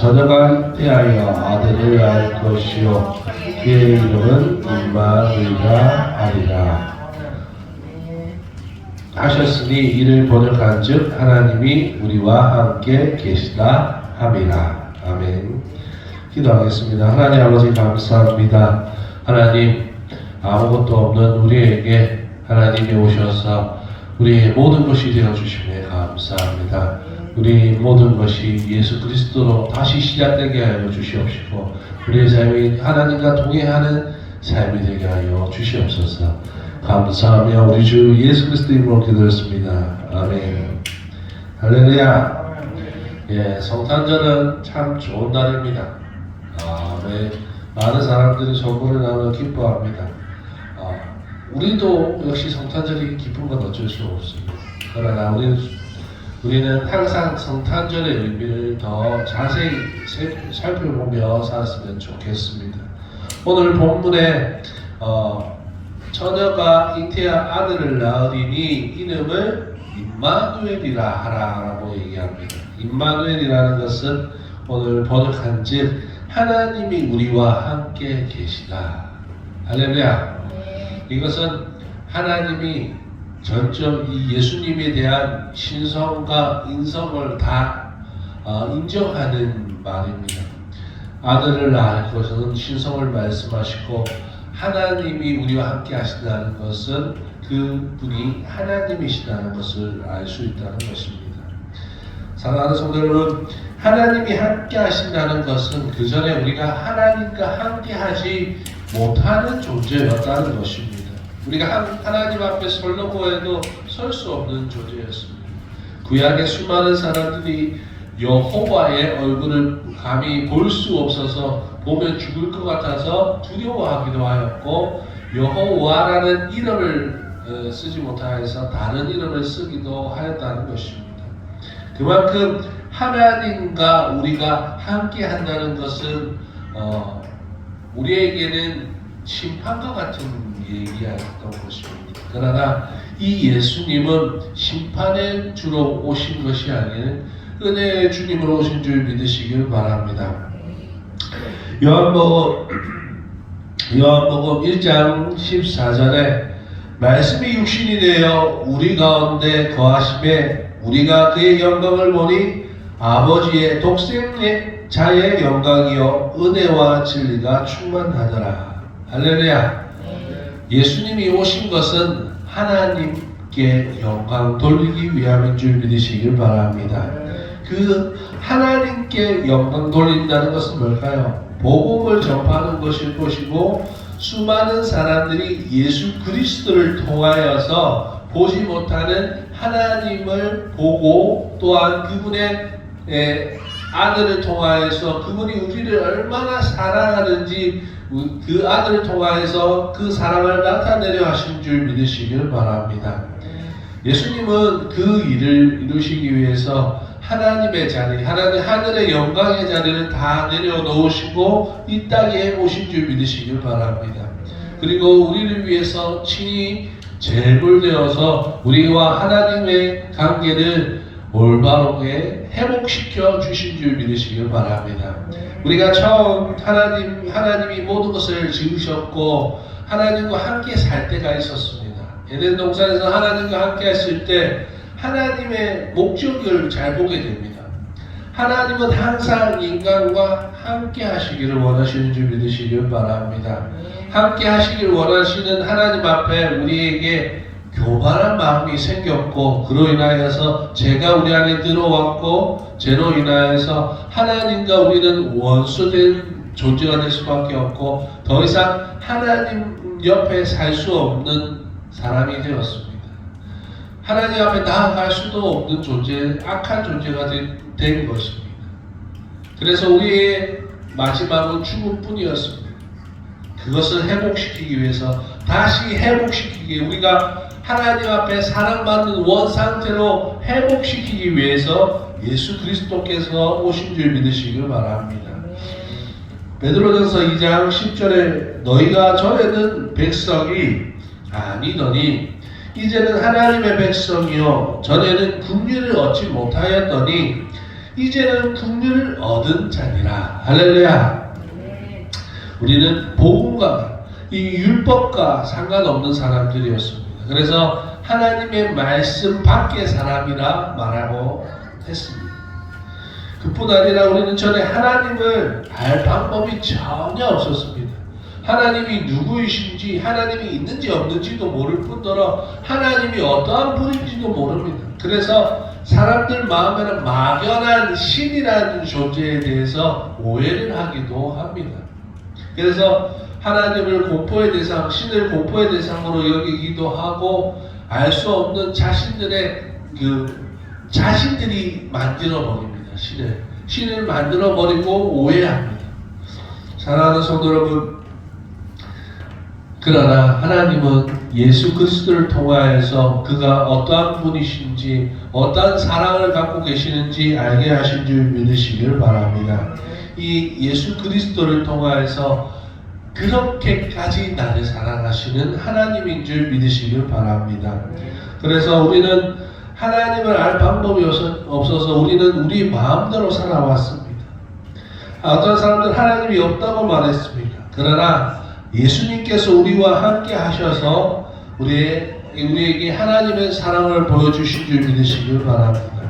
저녁가 대하여 아들을 낳을 것이요. 그의 이름은 임마누이라 하리라. 하셨으니 이를 번역한즉 하나님이 우리와 함께 계시다 함이라. 아멘. 기도하겠습니다. 하나님 아버지 감사합니다. 하나님 아무것도 없는 우리에게 하나님이 오셔서 우리의 모든 것이 되어 주심에 감사합니다. 우리 모든 것이 예수 그리스도로 다시 시작되게 하여 주시옵시고 우리의 삶이 하나님과 동행하는 삶이 되게 하여 주시옵소서. 감사하며 우리 주 예수 그리스도 이름으로 기도했습니다. 아멘. 할렐루야. 예, 성탄절은 참 좋은 날입니다. 아멘. 많은 사람들이 선물을 나누어 기뻐합니다. 아, 우리도 역시 성탄절이 기쁜 건 어쩔 수 없습니다. 그러나 우리는, 우리는 항상 성탄절의 의미를 더 자세히 세- 살펴보며 살았으면 좋겠습니다. 오늘 본문에 어, 처녀가 잉태한 아들을 낳으리니 이름을 임마누엘이라 하라라고 얘기합니다. 임마누엘이라는 것은 오늘 번역한 즉 하나님이 우리와 함께 계시다. 할렐루야. 이것은 하나님이 전적 이 예수님에 대한 신성과 인성을 다 어, 인정하는 말입니다. 아들을 낳을 것은 신성을 말씀하시고 하나님이 우리와 함께 하신다는 것은 그 분이 하나님이시다는 것을 알 수 있다는 것입니다. 사랑하는 성도 여러분, 하나님이 함께 하신다는 것은 그 전에 우리가 하나님과 함께 하지 못하는 존재였다는 것입니다. 우리가 한- 하나님 앞에 설려고 해도 설 수 없는 존재였습니다. 구약의 수많은 사람들이 여호와의 얼굴을 감히 볼 수 없어서 보면 죽을 것 같아서 두려워하기도 하였고 여호와라는 이름을 어, 쓰지 못하여서 다른 이름을 쓰기도 하였다는 것입니다. 그만큼 하나님과 우리가 함께 한다는 것은 어, 우리에게는 심판과 같은 얘기였던 것입니다. 그러나 이 예수님은 심판의 주로 오신 것이 아닌 은혜의 주님으로 오신 줄 믿으시길 바랍니다. 요한복음 요한복음 1장 14절에 말씀이 육신이 되어 우리 가운데 거하심에 우리가 그의 영광을 보니 아버지의 독생의 자의 영광이요 은혜와 진리가 충만하더라. 할렐루야. 예수님이 오신 것은 하나님께 영광 돌리기 위함인 줄 믿으시길 바랍니다. 그 하나님께 영광 돌린다는 것은 뭘까요? 복음을 전파하는 것일 것이고 수많은 사람들이 예수 그리스도를 통하여서 보지 못하는 하나님을 보고 또한 그분의 에, 아들을 통하여서 그분이 우리를 얼마나 사랑하는지 우- 그 아들을 통하여서 그 사랑을 나타내려 하신 줄 믿으시길 바랍니다. 예수님은 그 일을 이루시기 위해서 하나님의 자리, 하나님 하늘의 영광의 자리를 다 내려놓으시고 이 땅에 오신 줄 믿으시길 바랍니다. 그리고 우리를 위해서 친히 제물되어서 우리와 하나님의 관계를 올바르게 회복시켜 주신 줄 믿으시길 바랍니다. 우리가 처음 하나님 하나님이 모든 것을 지으셨고 하나님과 함께 살 때가 있었습니다. 에덴 동산에서 하나님과 함께 했을 때 하나님의 목적을 잘 보게 됩니다. 하나님은 항상 인간과 함께 하시기를 원하시는 줄 믿으시길 바랍니다. 함께 하시길 원하시는 하나님 앞에 우리에게 교만한 마음이 생겼고 그로 인하여서 죄가 우리 안에 들어왔고 죄로 인하여서 하나님과 우리는 원수된 존재가 될 수밖에 없고 더 이상 하나님 옆에 살 수 없는 사람이 되었습니다. 하나님 앞에 나아갈 수도 없는 존재, 악한 존재가 된, 된 것입니다. 그래서 우리의 마지막은 죽음뿐이었습니다. 그것을 회복시키기 위해서 다시 회복시키기 위해 우리가 하나님 앞에 사랑받는 원 상태로 회복시키기 위해서 예수 그리스도께서 오신 줄 믿으시길 바랍니다. 베드로전서 2장 10절에 너희가 전에는 백성이 아니더니 이제는 하나님의 백성이요 전에는 국리를 얻지 못하였더니 이제는 긍휼을 얻은 자니라. 할렐루야. 우리는 복음과 이 율법과 상관없는 사람들이었습니다. 그래서 하나님의 말씀 밖의 사람이라 말하고 했습니다. 그뿐 아니라 우리는 전에 하나님을 알 방법이 전혀 없었습니다. 하나님이 누구이신지, 하나님이 있는지 없는지도 모를 뿐더러 하나님이 어떠한 분인지도 모릅니다. 그래서 사람들 마음에는 막연한 신이라는 존재에 대해서 오해를 하기도 합니다. 그래서 하나님을 공포의 대상, 신을 공포의 대상으로 여기기도 하고 알 수 없는 자신들의 그 자신들이 만들어 버립니다. 신을 신을 만들어 버리고 오해합니다. 사랑하는 성도 여러분, 그러나 하나님은 예수 그리스도를 통하여서 그가 어떠한 분이신지 어떠한 사랑을 갖고 계시는지 알게 하신 줄 믿으시길 바랍니다. 이 예수 그리스도를 통하여서 그렇게까지 나를 사랑하시는 하나님인 줄 믿으시길 바랍니다. 그래서 우리는 하나님을 알 방법이 없어서 우리는 우리 마음대로 살아왔습니다. 어떤 사람들 하나님이 없다고 말했습니다. 그러나 예수님께서 우리와 함께 하셔서 우리의, 우리에게 하나님의 사랑을 보여주신 줄 믿으시길 바랍니다.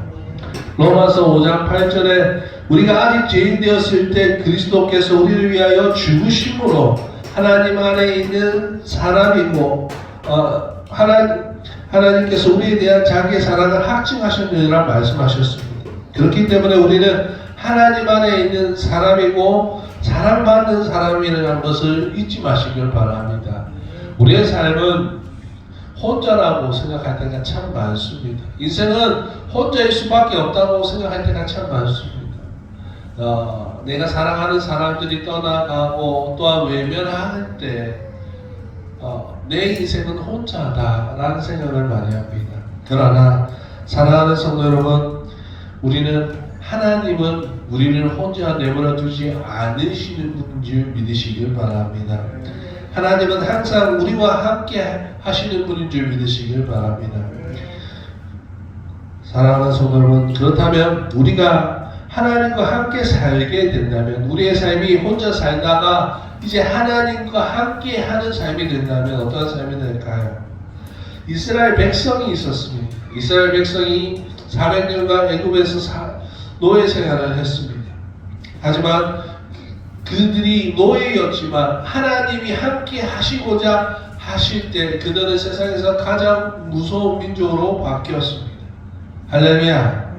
로마서 5장 8절에 우리가 아직 죄인 되었을 때 그리스도께서 우리를 위하여 죽으심으로 하나님 안에 있는 사람이고 어, 하나, 하나님께서 우리에 대한 자기의 사랑을 확증하셨느니라 말씀하셨습니다. 그렇기 때문에 우리는 하나님 안에 있는 사람이고 사랑받는 사람이라는 것을 잊지 마시길 바랍니다. 우리의 삶은 혼자라고 생각할 때가 참 많습니다. 인생은 혼자일 수밖에 없다고 생각할 때가 참 많습니다. 어, 내가 사랑하는 사람들이 떠나가고 또한 외면할 때, 어, 내 인생은 혼자다라는 생각을 많이 합니다. 그러나 사랑하는 성도 여러분, 우리는 하나님은 우리를 혼자 내버려 두지 않으시는 분인 줄 믿으시길 바랍니다. 하나님은 항상 우리와 함께 하시는 분인 줄 믿으시길 바랍니다. 사랑하는 성도 여러분, 그렇다면 우리가 하나님과 함께 살게 된다면 우리의 삶이 혼자 살다가 이제 하나님과 함께 하는 삶이 된다면 어떤 삶이 될까요? 이스라엘 백성이 있었습니다. 이스라엘 백성이 400년간 애굽에서 노예 생활을 했습니다. 하지만 그들이 노예였지만 하나님이 함께 하시고자 하실 때 그들은 세상에서 가장 무서운 민족으로 바뀌었습니다. 할렐루야.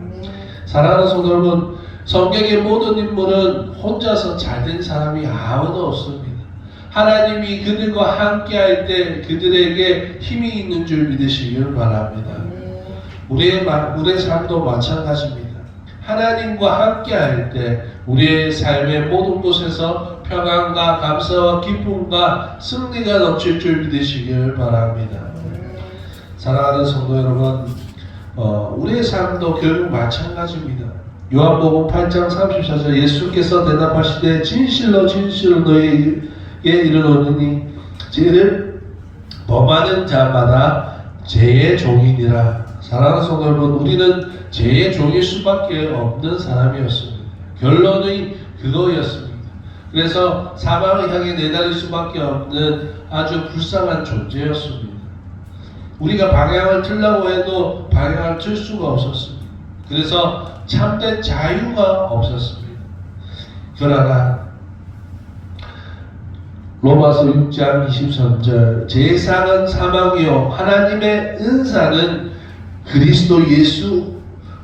사랑하는 성도 여러분, 성경의 모든 인물은 혼자서 잘 된 사람이 아무도 없습니다. 하나님이 그들과 함께 할 때 그들에게 힘이 있는 줄 믿으시길 바랍니다. 우리의, 우리의 삶도 마찬가지입니다. 하나님과 함께 할 때 우리의 삶의 모든 곳에서 평안과 감사와 기쁨과 승리가 넘칠 줄 믿으시길 바랍니다. 사랑하는 성도 여러분, 어, 우리의 삶도 결국 마찬가지입니다. 요한복음 8장 34절 예수께서 대답하시되 진실로 진실로 너희에게 이르노니 죄를 범하는 자마다 죄의 종이니라. 사랑하는 성도 여러분, 우리는 죄의 종일 수밖에 없는 사람이었습니다. 결론이 그거였습니다. 그래서 사망을 향해 내달릴 수밖에 없는 아주 불쌍한 존재였습니다. 우리가 방향을 틀라고 해도 방향을 틀 수가 없었습니다. 그래서 참된 자유가 없었습니다. 그러나 로마서 6장 23절 제사는 사망이요 하나님의 은사는 그리스도 예수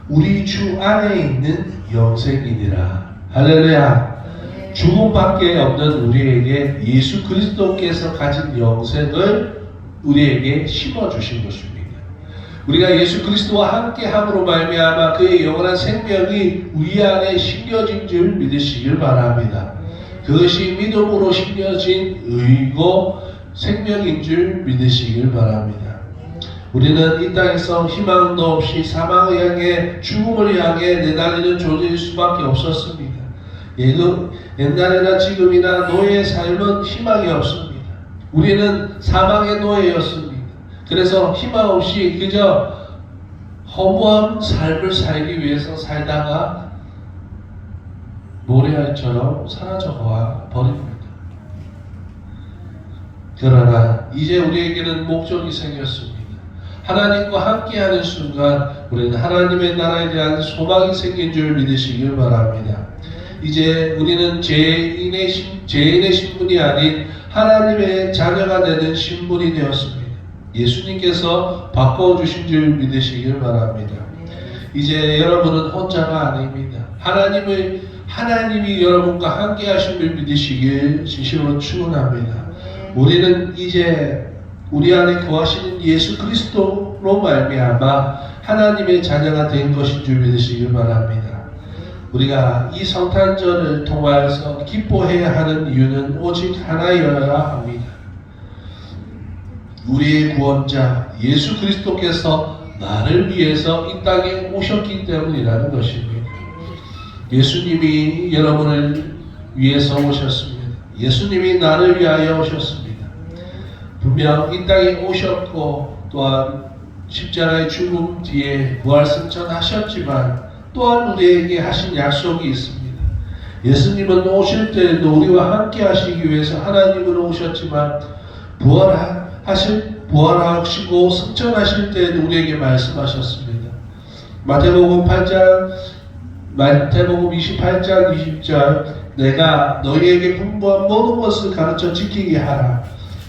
우리 주 안에 있는 영생이니라. 할렐루야. 죽음밖에 없는 우리에게 예수 그리스도께서 가진 영생을 우리에게 심어 주신 것입니다. 우리가 예수 그리스도와 함께 함으로 말미암아 그의 영원한 생명이 우리 안에 심겨진 줄 믿으시길 바랍니다. 그것이 믿음으로 심겨진 의고 생명인 줄 믿으시길 바랍니다. 우리는 이 땅에서 희망도 없이 사망을 향해 죽음을 향해 내달리는 존재일 수밖에 없었습니다. 옛날이나 지금이나 노예의 삶은 희망이 없습니다. 우리는 사망의 노예였습니다. 그래서 희망 없이 그저 허무한 삶을 살기 위해서 살다가 모래알처럼 사라져가 버립니다. 그러나 이제 우리에게는 목적이 생겼습니다. 하나님과 함께하는 순간 우리는 하나님의 나라에 대한 소망이 생긴 줄 믿으시길 바랍니다. 이제 우리는 죄인의, 신, 죄인의 신분이 아닌 하나님의 자녀가 되는 신분이 되었습니다. 예수님께서 바꿔주신 줄 믿으시길 바랍니다. 이제 여러분은 혼자가 아닙니다. 하나님을 하나님이 여러분과 함께 하심을 믿으시길 진심으로 축원합니다. 우리는 이제 우리 안에 거하시는 예수 그리스도로 말미암아 하나님의 자녀가 된 것인 줄 믿으시길 바랍니다. 우리가 이 성탄절을 통하여서 기뻐해야 하는 이유는 오직 하나여야 합니다. 우리의 구원자 예수 그리스도께서 나를 위해서 이 땅에 오셨기 때문이라는 것입니다. 예수님이 여러분을 위해서 오셨습니다. 예수님이 나를 위하여 오셨습니다. 분명 이 땅에 오셨고 또한 십자가의 죽음 뒤에 부활 승천하셨지만 또한 우리에게 하신 약속이 있습니다. 예수님은 오실 때에도 우리와 함께 하시기 위해서 하나님으로 오셨지만 부활 하실 부활하시고 승천하실 때에도 우리에게 말씀하셨습니다. 마태복음 8장 마태복음 28장 20절 내가 너희에게 분부한 모든 것을 가르쳐 지키게 하라.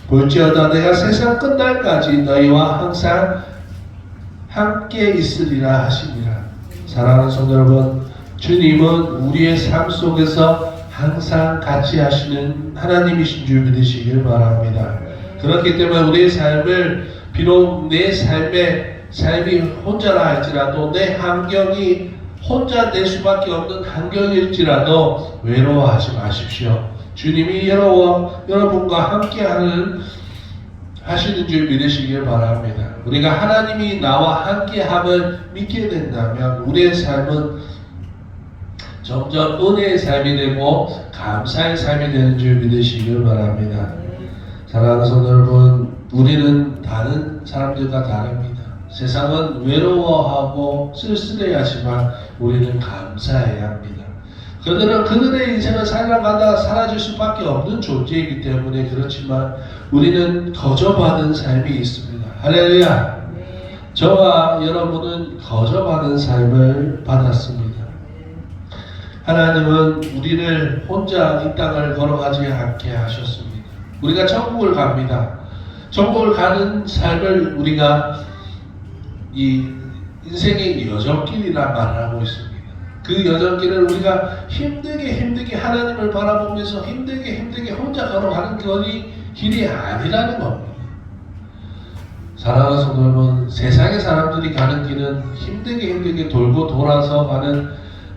볼지어다 내가 세상 끝날까지 너희와 항상 함께 있으리라 하시니라. 사랑하는 성도 여러분, 주님은 우리의 삶 속에서 항상 같이 하시는 하나님이신 줄 믿으시길 바랍니다. 그렇기 때문에 우리의 삶을 비록 내 삶의 삶이 혼자라 할지라도 내 환경이 혼자 될 수밖에 없는 환경일지라도 외로워하지 마십시오. 주님이 여러분, 여러분과 함께하는 하시는 줄 믿으시길 바랍니다. 우리가 하나님이 나와 함께함을 믿게 된다면 우리의 삶은 점점 은혜의 삶이 되고 감사의 삶이 되는 줄 믿으시길 바랍니다. 사랑하는 성도 여러분, 우리는 다른 사람들과 다릅니다. 세상은 외로워하고 쓸쓸해하지만 우리는 감사해야 합니다. 그들은 그들의 인생을 살아가다 사라질 수밖에 없는 존재이기 때문에 그렇지만 우리는 거저받은 삶이 있습니다. 할렐루야. 저와 여러분은 거저받은 삶을 받았습니다. 하나님은 우리를 혼자 이 땅을 걸어가지 않게 하셨습니다. 우리가 천국을 갑니다. 천국을 가는 삶을 우리가 이 인생의 여정길이라 말하고 있습니다. 그 여정길을 우리가 힘들게 힘들게 하나님을 바라보면서 힘들게 힘들게 혼자 걸어가는 길이, 길이 아니라는 겁니다. 사랑하는 성도 여러분, 세상의 사람들이 가는 길은 힘들게 힘들게 돌고 돌아서 가는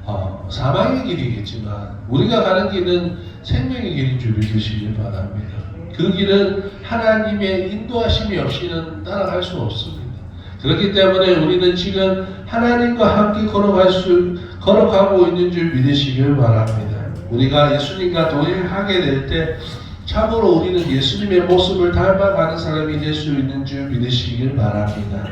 어, 사망의 길이겠지만 우리가 가는 길은 생명의 길인 줄 믿으시길 바랍니다. 그 길은 하나님의 인도하심이 없이는 따라갈 수 없습니다. 그렇기 때문에 우리는 지금 하나님과 함께 걸어갈 수, 걸어가고 있는 줄 믿으시길 바랍니다. 우리가 예수님과 동행하게 될 때 참으로 우리는 예수님의 모습을 닮아가는 사람이 될 수 있는 줄 믿으시길 바랍니다.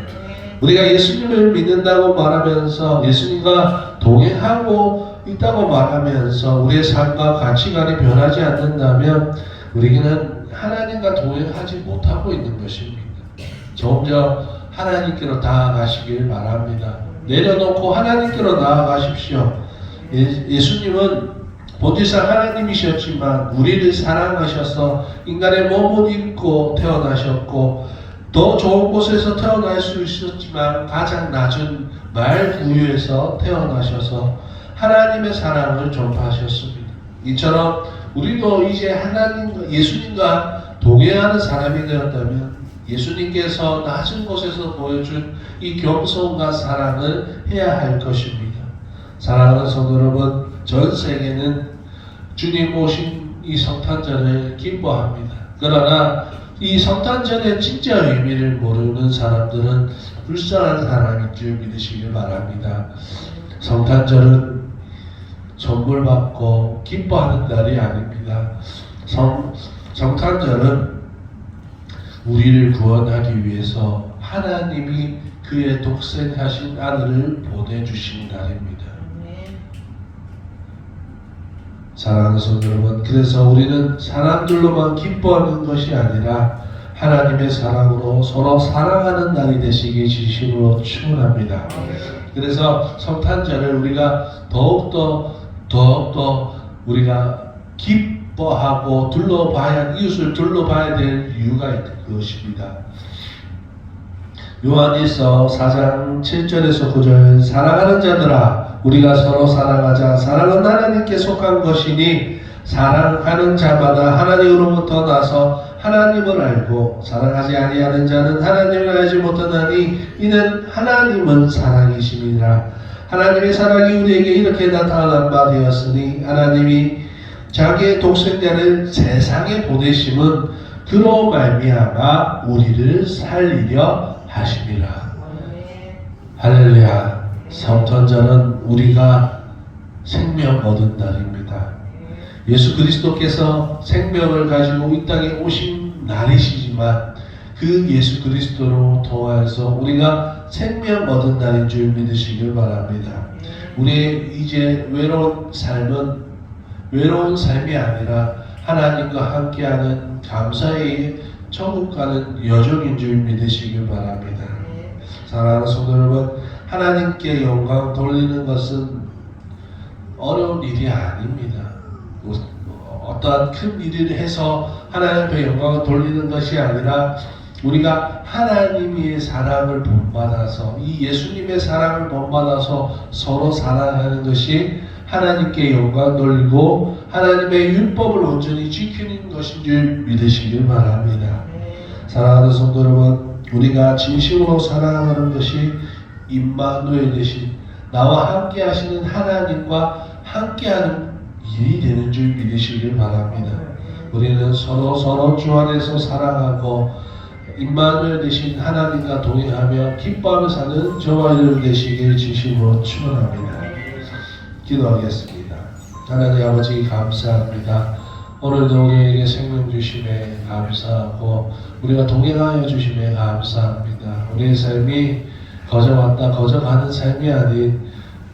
우리가 예수님을 믿는다고 말하면서 예수님과 동행하고 있다고 말하면서 우리의 삶과 가치관이 변하지 않는다면 우리는 하나님과 동행하지 못하고 있는 것입니다. 점점 하나님께로 나아가시길 바랍니다. 내려놓고 하나님께로 나아가십시오. 예, 예수님은 본질상 하나님이셨지만 우리를 사랑하셔서 인간의 몸을 입고 태어나셨고 더 좋은 곳에서 태어날 수 있었지만 가장 낮은 말 구유에서 태어나셔서 하나님의 사랑을 전파하셨습니다. 이처럼 우리도 이제 하나님 예수님과 동행하는 사람이 되었다면 예수님께서 낮은 곳에서 보여준 이 겸손과 사랑을 해야 할 것입니다. 사랑하는 성도 여러분, 전 세계는 주님 오신 이 성탄절을 기뻐합니다. 그러나 이 성탄절의 진짜 의미를 모르는 사람들은 불쌍한 사람인 줄 믿으시길 바랍니다. 성탄절은 선물 받고 기뻐하는 날이 아닙니다. 성, 성탄절은 우리를 구원하기 위해서 하나님이 그의 독생하신 아들을 보내주신 날입니다. 사랑하는 성도 여러분, 그래서 우리는 사람들로만 기뻐하는 것이 아니라 하나님의 사랑으로 서로 사랑하는 날이 되시기 진심으로 축원합니다. 그래서 성탄절을 우리가 더욱더 더욱더 우리가 기뻐하고 둘러봐야 이웃을 둘러봐야 될 이유가 있는 것입니다. 요한일서 4장 7절에서 9절 사랑하는 자들아 우리가 서로 사랑하자 사랑은 하나님께 속한 것이니 사랑하는 자마다 하나님으로부터 나서 하나님을 알고 사랑하지 아니하는 자는 하나님을 알지 못하나니 이는 하나님은 사랑이심이니라. 하나님의 사랑이 우리에게 이렇게 나타난 바 되었으니 하나님이 자기의 독생자를 세상에 보내심은 그로 말미암아 우리를 살리려 하심이라 할렐루야. 성탄절은 우리가 생명 얻은 날입니다 예수 그리스도께서 생명을 가지고 이 땅에 오신 날이시지만 그 예수 그리스도로 통하여서 우리가 생명 얻은 날인 줄 믿으시길 바랍니다. 우리의 이제 외로운 삶은 외로운 삶이 아니라 하나님과 함께하는 감사의 천국 가는 여정인 줄 믿으시길 바랍니다. 사랑하는 성도 여러분, 하나님께 영광 돌리는 것은 어려운 일이 아닙니다. 어떠한 큰 일을 해서 하나님 앞에 영광을 돌리는 것이 아니라 우리가 하나님의 사랑을 본받아서 이 예수님의 사랑을 본받아서 서로 사랑하는 것이 하나님께 영광 돌리고 하나님의 율법을 온전히 지키는 것인 줄 믿으시길 바랍니다. 사랑하는 성도 여러분, 우리가 진심으로 사랑하는 것이 임마누엘 되신 나와 함께 하시는 하나님과 함께하는 일이 되는 줄 믿으시길 바랍니다. 우리는 서로 서로 주 안에서 사랑하고 임마누엘 되신 하나님과 동행하며 기뻐하며 사는 저와 여러분 되시길 진심으로 축원합니다. 기도하겠습니다. 하나님 아버지 감사합니다. 오늘도 우리에게 생명 주심에 감사하고 우리가 동행하여 주심에 감사합니다. 우리의 삶이 거저 왔다 거저 가는 삶이 아닌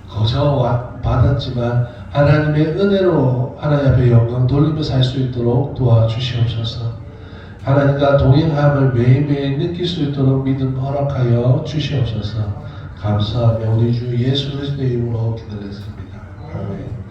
거저 왔- 받았지만 하나님의 은혜로 하나님 앞에 영광 돌리며 살 수 있도록 도와주시옵소서. 하나님과 동행함을 매일매일 느낄 수 있도록 믿음 허락하여 주시옵소서. 감사하며 우리 주 예수 그리스도의 이름으로 기도했습니다. 아멘.